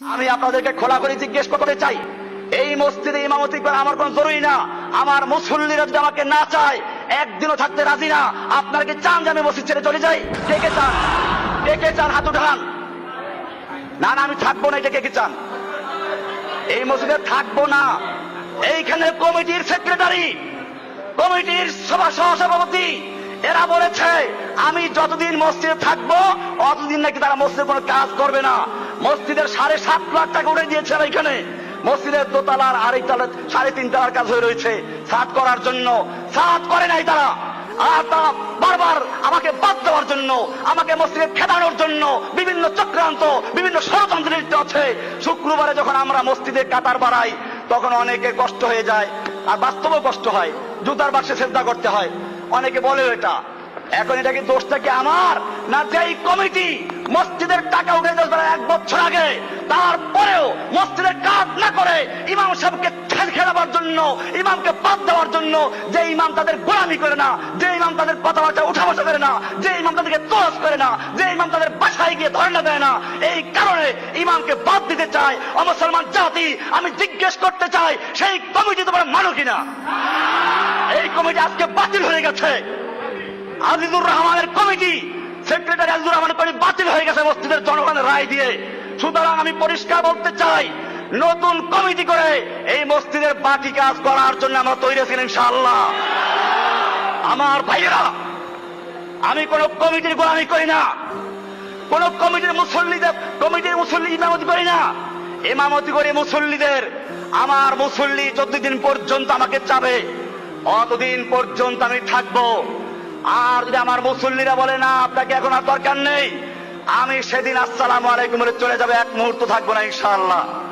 আমি আপনাদেরকে খোলা করে জিজ্ঞেস করতে চাই, এই মসজিদে ইমামতি করা আমার কোনো জরুরি না। আমার মুসল্লিরা যদি আমাকে না চায়, একদিনও থাকতে রাজি না। আপনারা কি চান যে আমি মসজিদ ছেড়ে চলে যাই? কে কে চান? কে কে চান? হাত উঠান। না না, আমি থাকব না এটা কে কে চান? এই মসজিদে থাকব না। এইখানে কমিটির সেক্রেটারি, কমিটির সভা সহসভাপতি, এরা বলেছে, আমি যতদিন মসজিদে থাকব, অতদিন নাকি তারা মসজিদে কোনো কাজ করবে না। মসজিদের সাড়ে সাত লাখ টাকা উঠে দিয়েছে এরা এখানে। মসজিদের দোতলার আরেক তলা, সাড়ে তিন তলার কাজ হয়ে রয়েছে। সাত করার জন্য। সাত করে নাই তারা। আর তারা বারবার আমাকে বাদ দেওয়ার জন্য, আমাকে মসজিদে খেদানোর জন্য বিভিন্ন চক্রান্ত, বিভিন্ন ষড়যন্ত্র লিপ্ত আছে। শুক্রবারে যখন আমরা মসজিদে কাতার বাড়াই, তখন অনেকে কষ্ট হয়ে যায়, আর বাস্তবেও কষ্ট হয়। জুতার বাক্সে শ্রদ্ধা করতে হয়। অনেকে বলে এটা। এখন এটা কি দোষটা কি আমার? না যেই কমিটি মসজিদের টাকা উঠে প্রায় এক বছর আগে, তারপরেও মসজিদের কাজ না করে ইমাম সাহেবকে খেল খেলাবার জন্য, ইমামকে বাদ দেওয়ার জন্য যে ইমাম তাদের গোলামি করে না, যে ইমাম তাদের কথাবার্তা উঠা বসা করে না, যে ইমাম তাদেরকে তোষ করে না, যে ইমাম তাদের বাসায় গিয়ে ধর্ণা দেয় না, এই কারণে ইমামকে বাদ দিতে চায় অমুসলমান জাতি। আমি জিজ্ঞেস করতে চাই, সেই কমিটি তোমরা মানো কিনা? এই কমিটি আজকে বাতিল হয়ে গেছে। আজিজুর রহমানের কমিটি, সেক্রেটারি আজিজুর রহমানের কমিটি বাতিল হয়ে গেছে মসজিদের জনগণের রায় দিয়ে। সুতরাং আমি পরিষ্কার বলতে চাই, নতুন কমিটি করে এই মসজিদের বাকি কাজ করার জন্য আমরা তৈরি আছি ইনশাআল্লাহ। আমার ভাইয়েরা, আমি কোন কমিটির গোলামি করি না। কোন কমিটির মুসল্লিদের, কমিটির মুসল্লি ইমামতি করি না। ইমামতি করে মুসল্লিদের। আমার মুসল্লি যতদিন পর্যন্ত আমাকে চাবে, অতদিন পর্যন্ত আমি থাকব। আর যদি আমার মুসল্লিরা বলে, না, আপনাকে এখন আর দরকার নেই, আমি সেদিন আসসালাম আলাইকুম চলে যাবে। এক মুহূর্ত থাকব না, ইনশাআল্লাহ।